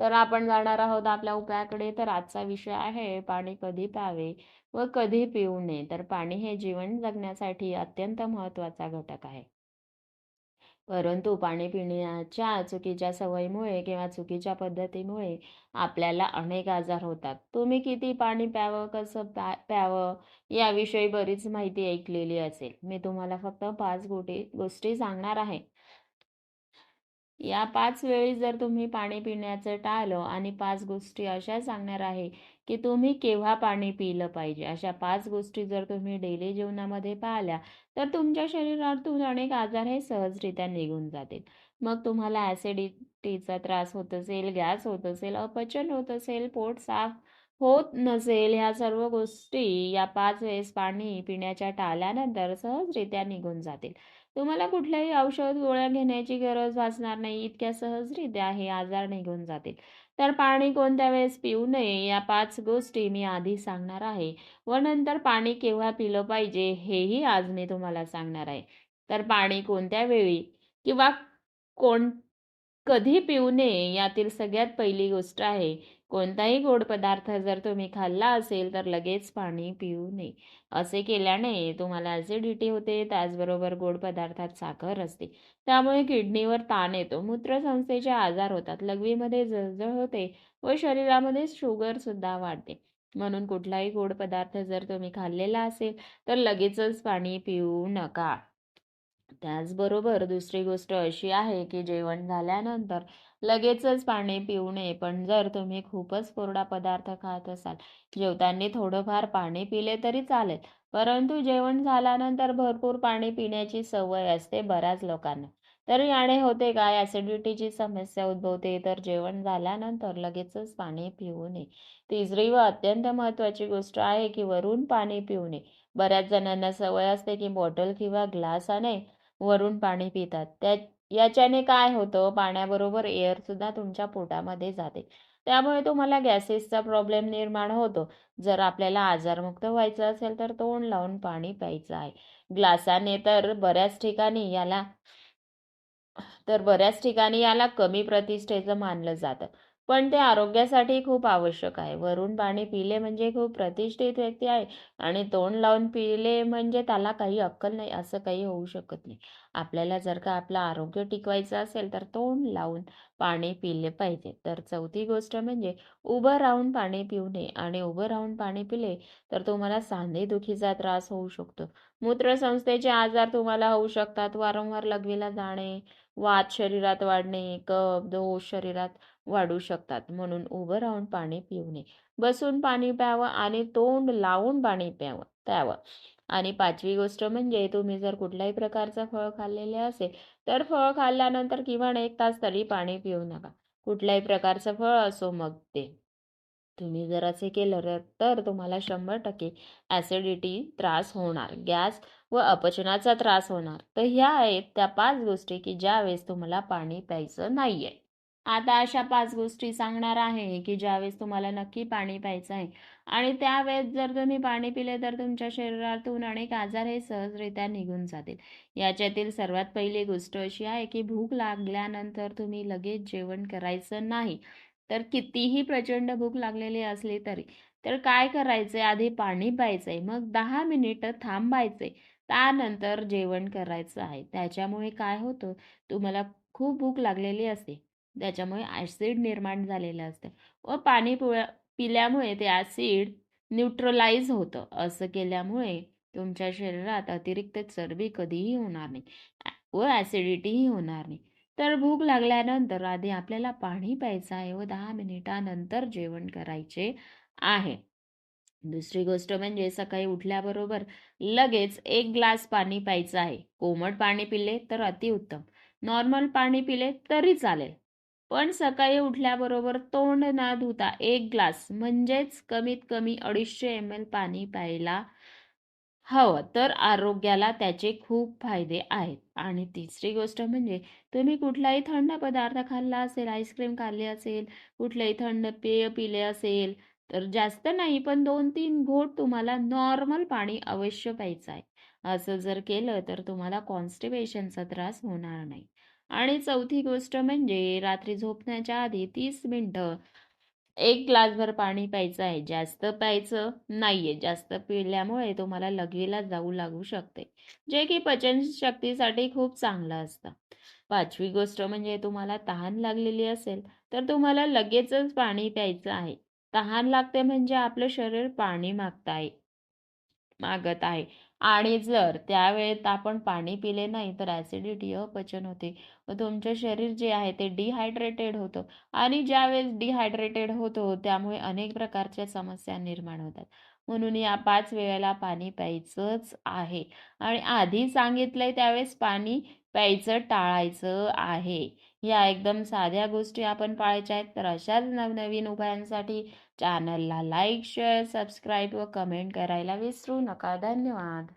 तर आपण जाणार आहोत आपल्या उपायाकडे. तर आजचा विषय आहे पाणी कधी प्यावे व कधी पिऊ नये. तर पाणी हे जीवन जगण्यासाठी अत्यंत महत्त्वाचा घटक आहे. परंतु पाणी पिण्याच्या चुकीच्या सवयीमुळे किंवा चुकीच्या पद्धतीमुळे आपल्याला अनेक आजार होतात. तुम्ही किती पाणी प्यावं कसं प्या प्यावं याविषयी बरीच माहिती ऐकलेली असेल. मी तुम्हाला फक्त पाच गोटी गोष्टी सांगणार आहे. या पाच वेळी जर तुम्ही पाणी पिण्याचं टाळलं आणि पाच गोष्टी अशा सांगणार आहे की तुम्ही केव्हा पाणी पिलं पाहिजे. अशा पाच गोष्टी जर तुम्ही डेली जीवनामध्ये पाहिल्या तर तुमच्या शरीरातून अनेक आजार हे सहजरित्या निघून जातील. मग तुम्हाला ॲसिडिटीचा त्रास होत असेल गॅस होत असेल अपचन होत असेल पोट साफ होत नसेल ह्या सर्व गोष्टी या पाच वेळेस पाणी पिण्याच्या टाळल्यानंतर सहजरित्या निघून जातील. तुम्हाला कुठल्याही औषध गोळ्या घेण्याची गरज भासणार नाही. इतक्या सहजरित्या हे आजार निघून जातील. तर पाणी कोणत्या वेळेस पिऊ नये या पाच गोष्टी मी आधी सांगणार आहे. व नंतर पाणी केव्हा पिलं पाहिजे हेही आज मी तुम्हाला सांगणार आहे. तर पाणी कोणत्या वेळी किंवा कोण कधी पिऊ नये यातील सगळ्यात पहिली गोष्ट आहे कोणताही गोड पदार्थ जर तुम्ही खाल्ला असेल तर लगेच पाणी पिऊ नये. असे केल्याने तुम्हाला ॲसिडिटी होते त्याचबरोबर गोड पदार्थात साखर असते. त्यामुळे किडनीवर ताण येतो. मूत्रसंस्थेचे आजार होतात. लघवीमध्ये जळजळ होते व शरीरामध्ये शुगरसुद्धा वाढते. म्हणून कुठलाही गोड पदार्थ जर तुम्ही खाल्लेला असेल तर लगेचच पाणी पिऊ नका. त्याचबरोबर दुसरी गोष्ट अशी आहे की जेवण झाल्यानंतर लगेचच पाणी पिऊ नये पण जर तुम्ही खूपच कोरडा पदार्थ खात असाल जेवताना थोडंफार पाणी पिले तरी चालेल. परंतु जेवण झाल्यानंतर भरपूर पाणी पिण्याची सवय असते बऱ्याच लोकांना. तर याने होते काय? ॲसिडिटीची समस्या उद्भवते. तर जेवण झाल्यानंतर लगेचच पाणी पिऊ नये तिसरी व अत्यंत महत्त्वाची गोष्ट आहे की वरून पाणी पिऊ नये बऱ्याच जणांना सवय असते की बॉटल किंवा ग्लासाने वरून पाणी पितात. त्या याच्याने काय होतं? पाण्याबरोबर एअरसुद्धा तुमच्या पोटामध्ये जाते. त्यामुळे तुम्हाला गॅसेसचा प्रॉब्लेम निर्माण होतो. जर आपल्याला आजारमुक्त व्हायचं असेल तर तोंड लावून पाणी प्यायचं आहे. ग्लासाने तर बऱ्याच ठिकाणी याला तर बऱ्याच ठिकाणी याला कमी प्रतिष्ठेचं मानलं जातं. पण ते आरोग्यासाठी खूप आवश्यक आहे. वरून पाणी पिले म्हणजे खूप प्रतिष्ठित व्यक्ती आहे आणि तोंड लावून पिले म्हणजे त्याला काही अक्कल नाही असं काही होऊ शकत नाही. आपल्याला जर का आपलं आरोग्य टिकवायचं असेल तर तोंड लावून पाणी पिले पाहिजे. तर चौथी गोष्ट म्हणजे उभं राहून पाणी पिऊ नये आणि उभं राहून पाणी पिले तर तुम्हाला सांधेदुखीचा त्रास होऊ शकतो. मूत्रसंस्थेचे आजार तुम्हाला होऊ शकतात वारंवार लघवीला जाणे वात शरीरात वाढणे कफ दोष शरीरात वाढू शकतात. म्हणून उभं राहून पाणी पिऊ नये बसून पाणी प्यावं आणि तोंड लावून पाणी प्यावं प्यावं. आणि पाचवी गोष्ट म्हणजे तुम्ही जर कुठल्याही प्रकारचं फळ खाल्लेले असेल तर फळ खाल्ल्यानंतर किमान एक तास तरी पाणी पिऊ नका. कुठल्याही प्रकारचं फळ असो मग ते. तुम्ही जर असे केलं तर तुम्हाला शंभर टक्के ॲसिडिटी त्रास होणार गॅस व अपचनाचा त्रास होणार. तर ह्या आहेत त्या पाच गोष्टी की ज्यावेळेस तुम्हाला पाणी प्यायचं नाही आहे आता अशा पाच गोष्टी सांगणार आहे की ज्यावेळेस तुम्हाला नक्की पाणी प्यायचं आहे. आणि त्यावेळेस जर तुम्ही पाणी पिले तर तुमच्या शरीरातून अनेक आजार हे सहजरित्या निघून जातील. याच्यातील सर्वात पहिली गोष्ट अशी आहे की भूक लागल्यानंतर तुम्ही लगेच जेवण करायचं नाही. तर कितीही प्रचंड भूक लागलेली असली तरी. तर काय करायचंय? आधी पाणी प्यायचंय मग दहा मिनिटं थांबायचंय. त्यानंतर जेवण करायचं आहे. त्याच्यामुळे काय होतं? तुम्हाला खूप भूक लागलेली असते. त्याच्यामुळे ॲसिड निर्माण झालेलं असतं. व पाणी पिळ्या पिल्यामुळे ते ॲसिड न्यूट्रलाइज होतं. असं केल्यामुळे तुमच्या शरीरात अतिरिक्त चरबी कधीही होणार नाही. व ॲसिडिटीही होणार नाही. तर भूक लागल्यानंतर आधी आपल्याला पाणी प्यायचं आहे व दहा मिनिटानंतर जेवण करायचे आहे. दुसरी गोष्ट म्हणजे सकाळी उठल्याबरोबर लगेच एक ग्लास पाणी प्यायचं आहे. कोमट पाणी पिले तर अतिउत्तम. नॉर्मल पाणी पिले तरी चालेल. पण सकाळी उठल्याबरोबर तोंड ना धुता एक ग्लास म्हणजेच कमीत कमी अडीचशे एम एल पाणी प्यायला हवं. तर आरोग्याला त्याचे खूप फायदे आहेत. आणि तिसरी गोष्ट म्हणजे तुम्ही कुठलाही थंड पदार्थ खाल्ला असेल आईस्क्रीम खाल्ली असेल कुठलेही थंड पेय पिले असेल तर जास्त नाही पण दोन तीन घोट तुम्हाला नॉर्मल पाणी अवश्य प्यायचं आहे. असं जर केलं तर तुम्हाला कॉन्स्टिपेशनचा त्रास होणार नाही. आणि चौथी गोष्ट म्हणजे रात्री झोपण्याच्या आधी तीस मिनटं एक ग्लासभर पाणी प्यायचं आहे. जास्त प्यायचं नाहीये. जास्त पिल्यामुळे तुम्हाला लगेला जाऊ लागू शकते. जे की पचनशक्तीसाठी खूप चांगलं असतं. पाचवी गोष्ट म्हणजे तुम्हाला तहान लागलेली असेल तर तुम्हाला लगेचच पाणी प्यायचं आहे. तहान लागते म्हणजे आपलं शरीर पाणी मागत आहे. मागत आहे. आणि जर त्यावेळेत आपण पाणी पिले नाही तर ॲसिडिटी अपचन होते. व तुमचं शरीर जे आहे ते डिहायड्रेटेड होतं. आणि ज्यावेळेस डिहायड्रेटेड होतो त्यामुळे अनेक प्रकारच्या समस्या निर्माण होतात. म्हणून या पाच वेळेला पाणी प्यायचंच आहे. आणि आधी सांगितलंय त्यावेळेस पाणी प्यायचं टाळायचं आहे. या एकदम साध्या गोष्टी आपण पाळायच्या आहेत तर अशाच नवनवीन उपायांसाठी चॅनलला लाईक शेअर सबस्क्राईब व कमेंट करायला विसरू नका. धन्यवाद.